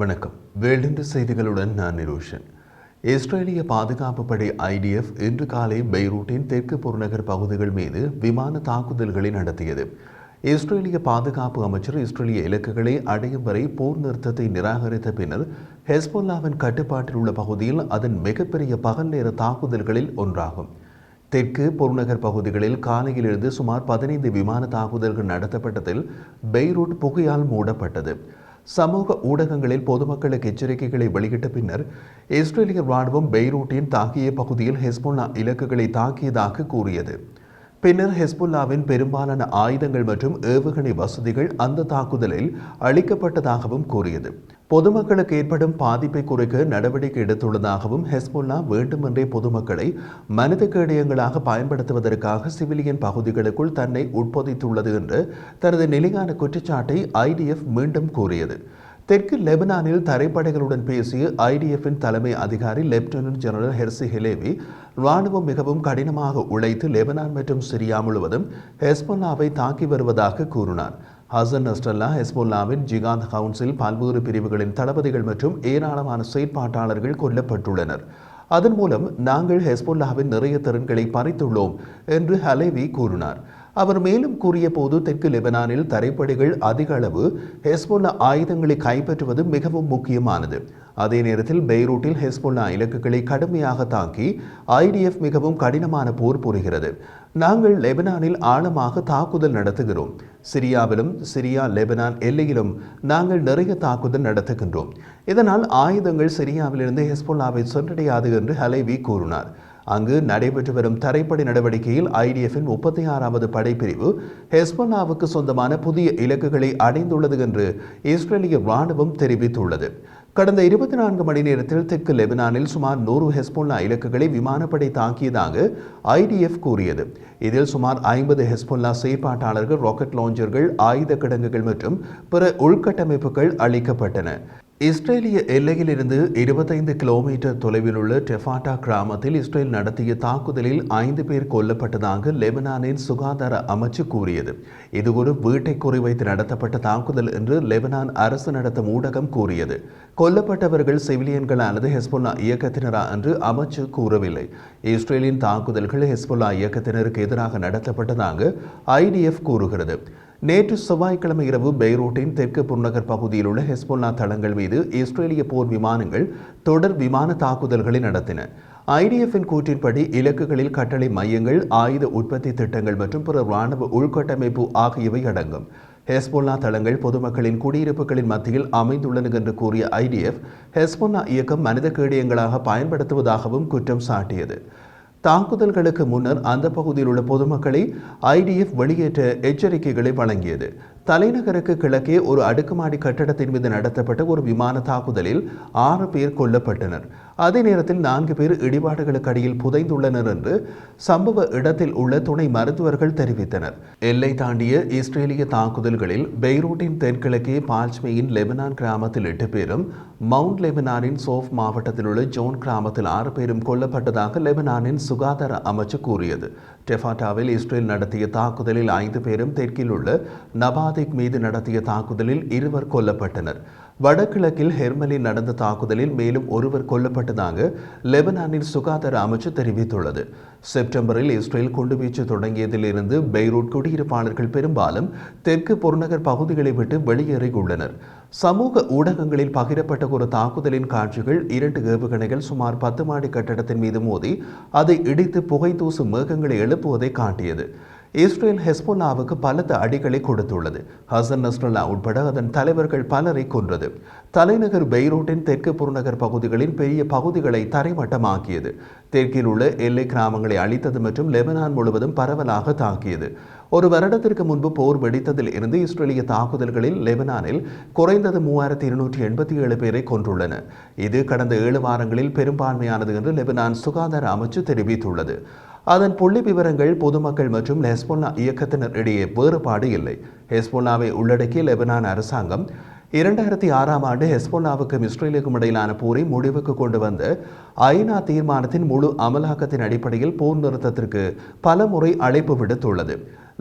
வணக்கம். வேல்டின்ற செய்திகளுடன் நான் நிரோஷன். இஸ்ரேலிய பாதுகாப்பு படை ஐடிஎஃப் இன்று காலை பெய்ரூட்டின் தெற்கு புறநகர் பகுதிகள் மீது விமான தாக்குதல்களை நடத்தியது. இஸ்ரேலிய பாதுகாப்பு அமைச்சர் இஸ்ரேலிய இலக்குகளை அடையும் வரை போர் நிறுத்தத்தை நிராகரித்த பின்னர் ஹெஸ்பொல்லாவின் கட்டுப்பாட்டில் உள்ள பகுதியில் அதன் மிகப்பெரிய பகல் நேர தாக்குதல்களில் ஒன்றாகும். தெற்கு புறநகர் பகுதிகளில் காலையிலிருந்து சுமார் பதினைந்து விமான தாக்குதல்கள் நடத்தப்பட்டதில் பெய்ரூட் புகையால் மூடப்பட்டது. சமூக ஊடகங்களில் பொதுமக்களுக்கு எச்சரிக்கைகளை வெளியிட்ட பின்னர் இஸ்ரேலிய ராணுவம் பெய்ரூட்டின் தாக்கிய பகுதியில் ஹெஸ்போல்லா இலக்குகளை தாக்கியதாக கூறியது. பின்னர் ஹெஸ்புல்லாவின் பெரும்பாலான ஆயுதங்கள் மற்றும் ஏவுகணை வசதிகள் அந்த தாக்குதலில் அளிக்கப்பட்டதாகவும் கூறியது. பொதுமக்களுக்கு ஏற்படும் பாதிப்பை குறைக்க நடவடிக்கை எடுத்துள்ளதாகவும் ஹெஸ்புல்லா வேண்டுமென்றே பொதுமக்களை மனித கேடயங்களாக பயன்படுத்துவதற்காக சிவிலியன் பகுதிகளுக்குள் தன்னை உட்பொதித்துள்ளது என்று தனது நிலையான குற்றச்சாட்டை ஐடிஎஃப் மீண்டும் கூறியது. தெற்கு லெபனானில் தரைப்படைகளுடன் பேசிய ஐடிஎஃப்பின் தலைமை அதிகாரி லெப்டினன்ட் ஜெனரல் ஹெர்சி ஹெலேவி ராணுவம் மிகவும் கடினமாக உழைத்து லெபனான் மற்றும் சிரியா முழுவதும் ஹெஸ்பொல்லாவை தாக்கி வருவதாக கூறினார். ஹசன் நஸ்டல்லா ஹெஸ்பொல்லாவின் ஜிகாந்த் கவுன்சில் பல்வேறு பிரிவுகளின் தளபதிகள் மற்றும் ஏராளமான செயற்பாட்டாளர்கள் கொல்லப்பட்டுள்ளனர். அதன் மூலம் நாங்கள் ஹெஸ்பொல்லாவின் நிறைய திறன்களை பறித்துள்ளோம் என்று ஹலேவி கூறினார். அவர் மேலும் கூறிய போது தெற்கு லெபனானில் தரைப்படைகள் அதிக அளவு ஹெஸ்பொல்லா ஆயுதங்களை கைப்பற்றுவது மிகவும் முக்கியமானது. அதே நேரத்தில் பெய்ரூட்டில் ஹெஸ்பொல்லா இலக்குகளை கடுமையாக தாக்கி ஐடிஎஃப் மிகவும் கடினமான போர் புரிகிறது. நாங்கள் லெபனானில் ஆழமாக தாக்குதல் நடத்துகிறோம். சிரியாவிலும் சிரியா லெபனான் எல்லையிலும் நாங்கள் நிறைய தாக்குதல் நடத்துகின்றோம். இதனால் ஆயுதங்கள் சிரியாவிலிருந்து ஹெஸ்பொல்லாவை சென்றடையாது என்று ஹலைவி கூறினார். அங்கு நடைபெற்று வரும் தரைப்படை நடவடிக்கையில் ஐடிஎஃபின் முப்பத்தி ஆறாவது படைப்பிரிவு ஹெஸ்பொல்லாவுக்கு சொந்தமான புதிய இலக்குகளை அடைந்துள்ளது என்று இஸ்ரேலிய ராணுவம் தெரிவித்துள்ளது. கடந்த இருபத்தி நான்கு மணி நேரத்தில் தெற்கு லெபனானில் சுமார் நூறு ஹெஸ்பொல்லா இலக்குகளை விமானப்படை தாக்கியதாக ஐடிஎஃப் கூறியது. இதில் சுமார் ஐம்பது ஹெஸ்பொல்லா செயற்பாட்டாளர்கள் ராக்கெட் லாஞ்சர்கள் ஆயுத கிடங்குகள் மற்றும் பிற உள்கட்டமைப்புகள் அளிக்கப்பட்டன. இஸ்ரேலிய எல்லையிலிருந்து இருபத்தைந்து கிலோமீட்டர் தொலைவில் உள்ள டெஃபாட்டா கிராமத்தில் இஸ்ரேல் நடத்திய தாக்குதலில் ஐந்து பேர் கொல்லப்பட்டதாக லெபனானின் சுகாதார அமைச்சு கூறியது. இது ஒரு வீட்டை குறிவைத்து நடத்தப்பட்ட தாக்குதல் என்று லெபனான் அரசு நடத்தும் ஊடகம் கூறியது. கொல்லப்பட்டவர்கள் சிவிலியன்கள் அல்லது ஹெஸ்பொல்லா இயக்கத்தினரா என்று அமைச்சு கூறவில்லை. இஸ்ரேலின் தாக்குதல்கள் ஹெஸ்பொல்லா இயக்கத்தினருக்கு எதிராக நடத்தப்பட்டதாக ஐடிஎஃப் கூறுகிறது. நேற்று செவ்வாய்க்கிழமை இரவு பெய்ரூட்டின் தெற்கு புறநகர் பகுதியில் உள்ள ஹெஸ்போல்லா தளங்கள் மீது இஸ்ரேலிய போர் விமானங்கள் தொடர் விமான தாக்குதல்களை நடத்தின. ஐடிஎஃப்பின் கூற்றின்படி இலக்குகளில் கட்டளை மையங்கள் ஆயுத உற்பத்தி திட்டங்கள் மற்றும் பிற இராணுவ உள்கட்டமைப்பு ஆகியவை அடங்கும். ஹெஸ்போல்லா தளங்கள் பொதுமக்களின் குடியிருப்புகளின் மத்தியில் அமைந்துள்ளன என்று கூறிய ஐடிஎஃப் ஹெஸ்போல்லா இயக்கம் மனித கேடயங்களாக பயன்படுத்துவதாகவும் குற்றம் சாட்டியது. தாக்குதல்களுக்கு முன்னர் அந்த பகுதியில் உள்ள பொதுமக்களை ஐடிஎஃப் வெளியேற்ற எச்சரிக்கைகளை வழங்கியது. தலைநகருக்கு கிழக்கே ஒரு அடுக்குமாடி கட்டடத்தின் மீது நடத்தப்பட்ட ஒரு விமான தாக்குதலில் ஆறு பேர் கொல்லப்பட்டனர். அதே நேரத்தில் நான்கு பேர் இடிபாடுகளுக்கு அடியில் புதைந்துள்ளனர் என்று சம்பவ இடத்தில் உள்ள துணை மருத்துவர்கள் தெரிவித்தனர். எல்லை தாண்டிய இஸ்ரேலிய தாக்குதல்களில் பெய்ரூட்டின் தென்கிழக்கே பால்ச்மேயின் லெபனான் கிராமத்தில் எட்டு பேரும் மவுண்ட் லெபனானின் சோஃப் மாவட்டத்தில் உள்ள ஜோன் கிராமத்தில் ஆறு பேரும் கொல்லப்பட்டதாக லெபனானின் சுகாதார அமைச்சு கூறியது. டெஃபாட்டாவில் இஸ்ரேல் நடத்திய தாக்குதலில் ஐந்து பேரும் தெற்கில் உள்ள நபாதிக் மீது நடத்திய தாக்குதலில் இருவர் கொல்லப்பட்டனர். வடகிழக்கில் ஹெர்மலில் நடந்த தாக்குதலில் மேலும் ஒருவர் கொல்லப்பட்டதாக லெபனானின் சுகாதார அமைச்சு தெரிவித்துள்ளது. செப்டம்பரில் இஸ்ரேல் குண்டுவீச்சு தொடங்கியதிலிருந்து பெய்ரூட் குடியிருப்பாளர்கள் பெரும்பாலும் தெற்கு புறநகர் பகுதிகளை விட்டு வெளியேறியுள்ளனர். சமூக ஊடகங்களில் பகிரப்பட்ட ஒரு தாக்குதலின் காட்சிகள் இரண்டு ஏவுகணைகள் சுமார் பத்து மாடி கட்டடத்தின் மீது மோதி அதை இடித்து புகை தூசு மேகங்களை எழுப்புவதை காட்டியது. இஸ்ரேல் ஹெஸ்போல்லாவுக்கு பலத்த அடிகளை கொடுத்துள்ளது. ஹசன் நஸ்ரல்லா உட்பட அதன் தலைவர்கள் பலரை கொன்றது. தலைநகர் பெய்ரூட்டின் தெற்கு புறநகர் பகுதிகளின் பெரிய பகுதிகளை தரைமட்டமாக்கியது. தெற்கில் உள்ள எல்லை கிராமங்களை அழித்தது மற்றும் லெபனான் முழுவதும் பரவலாக தாக்கியது. ஒரு வருடத்திற்கு முன்பு போர் வெடித்ததில் இருந்து இஸ்ரேலிய தாக்குதல்களில் லெபனானில் குறைந்தது மூவாயிரத்தி இருநூற்றி எண்பத்தி ஏழு பேரை கொன்றுள்ளன. இது கடந்த ஏழு வாரங்களில் பெரும்பான்மையானது என்று லெபனான் சுகாதார அமைச்சு தெரிவித்துள்ளது. அதன் புள்ளி விவரங்கள் பொதுமக்கள் மற்றும் ஹெஸ்பொல்லா இயக்கத்தினர் இடையே வேறுபாடு இல்லை. ஹெஸ்பொல்லாவை உள்ளடக்கிய லெபனான் அரசாங்கம் இரண்டாயிரத்தி ஆறாம் ஆண்டு ஹெஸ்போலாவுக்கும் இஸ்ரேலுக்கும் இடையிலான போரை முடிவுக்கு கொண்டு வந்த ஐநா தீர்மானத்தின் முழு அமலாக்கத்தின் அடிப்படையில் போர் நிறுத்தத்திற்கு பல முறை அழைப்பு விடுத்துள்ளது.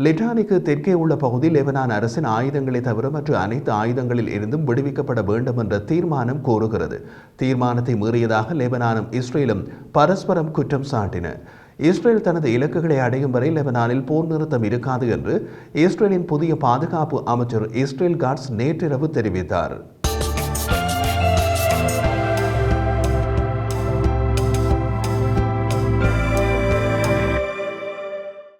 லிட்டானிக்கு தெற்கே உள்ள பகுதி லெபனான் அரசின் ஆயுதங்களை தவிர மற்ற அனைத்து ஆயுதங்களில் இருந்தும் விடுவிக்கப்பட வேண்டும் என்ற தீர்மானம் கோருகிறது. தீர்மானத்தை மீறியதாக லெபனானும் இஸ்ரேலும் பரஸ்பரம் குற்றம் சாட்டின. இஸ்ரேல் தனது இலக்குகளை அடையும் வரை லெபனானில் போர் நிறுத்தம் இருக்காது என்று இஸ்ரேலின் புதிய பாதுகாப்பு அமைச்சர் இஸ்ரேல் காட்ஸ் நேற்றிரவு தெரிவித்தார்.